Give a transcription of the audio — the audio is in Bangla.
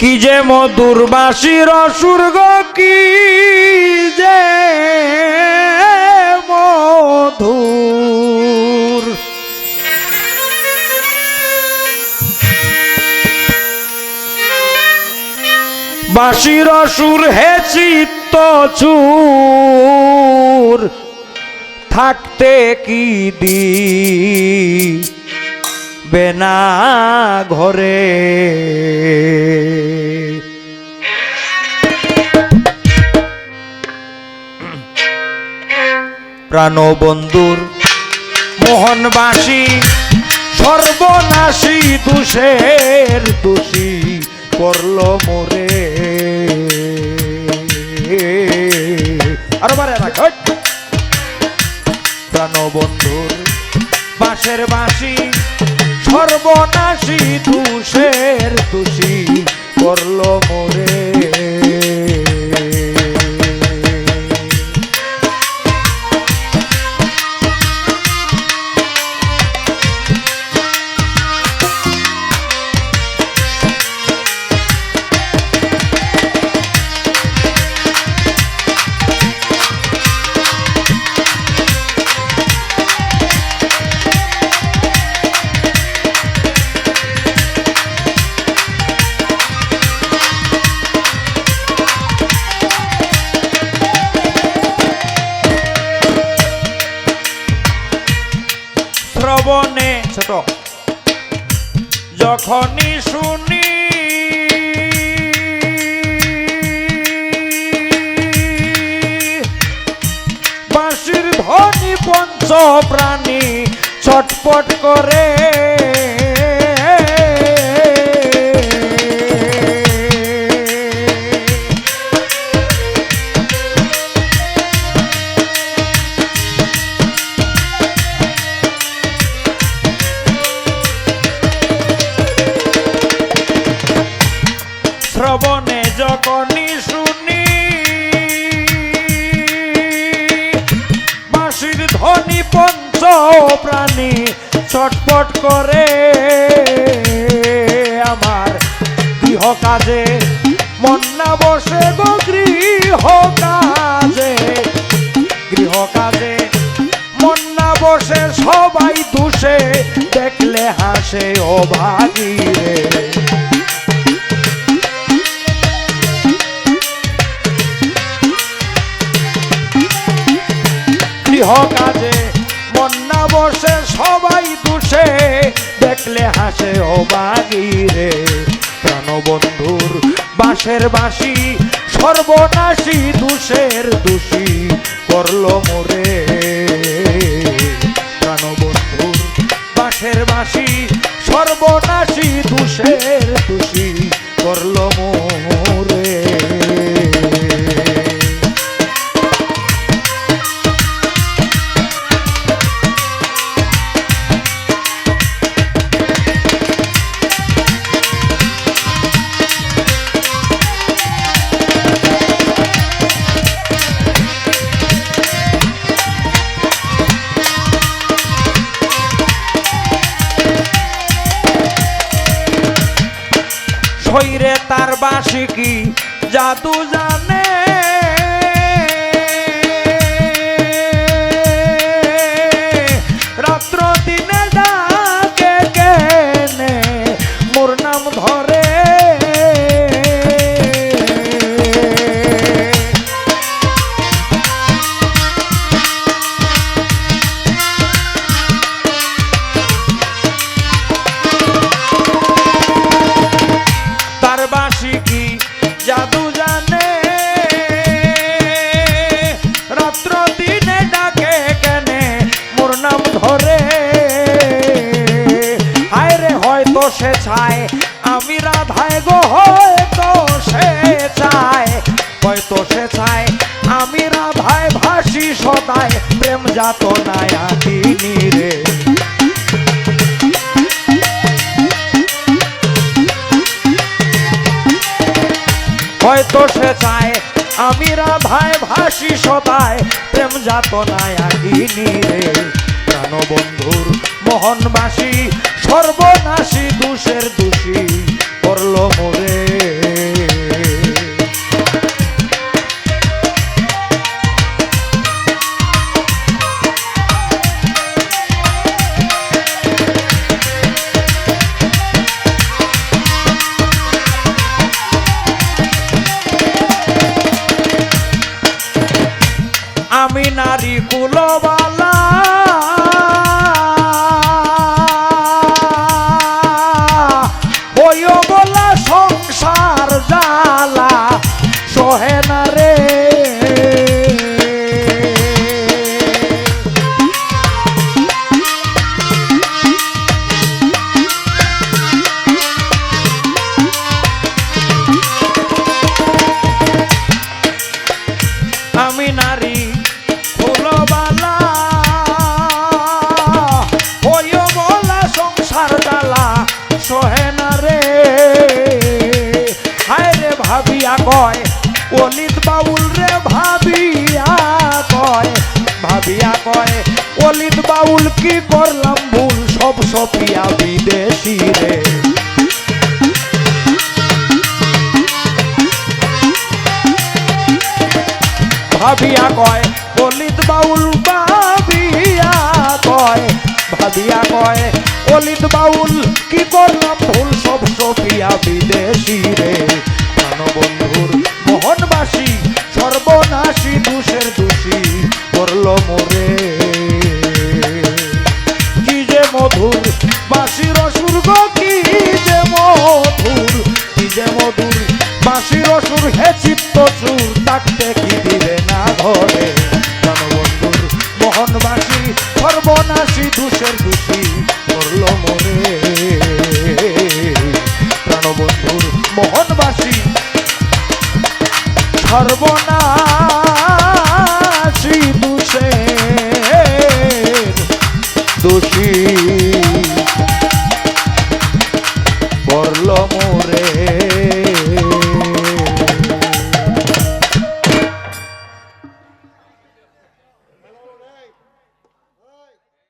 কি যে মধুর বাসির অসুর্গ, কি যে মধুর। বাসির অসুর হে চিত্ত চুর থাকতে কি দি বেনা ঘরে? প্রাণবন্ধুর মোহনবাসী, সর্বনাশী দুষের দোষী করল মোরে আরও বারে। প্রাণবন্ধুর বাঁশের বাঁশি, সর্বনাশী দুষের দোষী করল মোরে শ্রবণে ছোট। যখনই শুনি বাঁশির ধ্বনি পঞ্চ প্রাণী ছটপট করে ছটপট করে আমার গৃহ কাজে। মন না বসে গো গৃহ কাজে। গৃহ কাজে। মন না বসে, সবাই দুষে, দেখলে হাসে ও ভাগি রে গৃহ কাজে। দেখলে অবাগিরে প্রাণবন্ধুর বাঁশের বাঁশি, সর্বনাশী দুষের দোষী করল মোরে। প্রাণবন্ধুর বাঁশের বাঁশি, সর্বনাশী দুষের দোষী করল মোরে বাসি কি জাদু জানে? সে চায়? আমি রাধায় গো, হয়তো সে চায়। হয়তো সে চায়। আমি রাধায় ভাসি সদায়। প্রেম যাত নায়াকিনী রে। হয়তো সে চায়। আমি রাধায় ভাসি সদায়। প্রেম যাত নায়াকিনী রে। প্রাণবন্ধুর মোহনবাসী সর্বনাশী দোষের দোষী করল মোরে। আমি নারী কুলবা সহে না রে। আমি নারী ফুলবালা হইও বলা সংসার জ্বালা সহে না রে। রে ভাবিয়া কয় অলিত বাউল রে ভাবিয়া কয় ভাবিয়া কয় অলিত বাউল কি করলাম ভুল? সব সপিয়া বিদেশি রে। ভাবিয়া কয় অলিত বাউল ভাবিয়া কয় ভাবিয়া কয় অলিত বাউল কি করলাম ভুল? সব সপিয়া বিদেশি por lo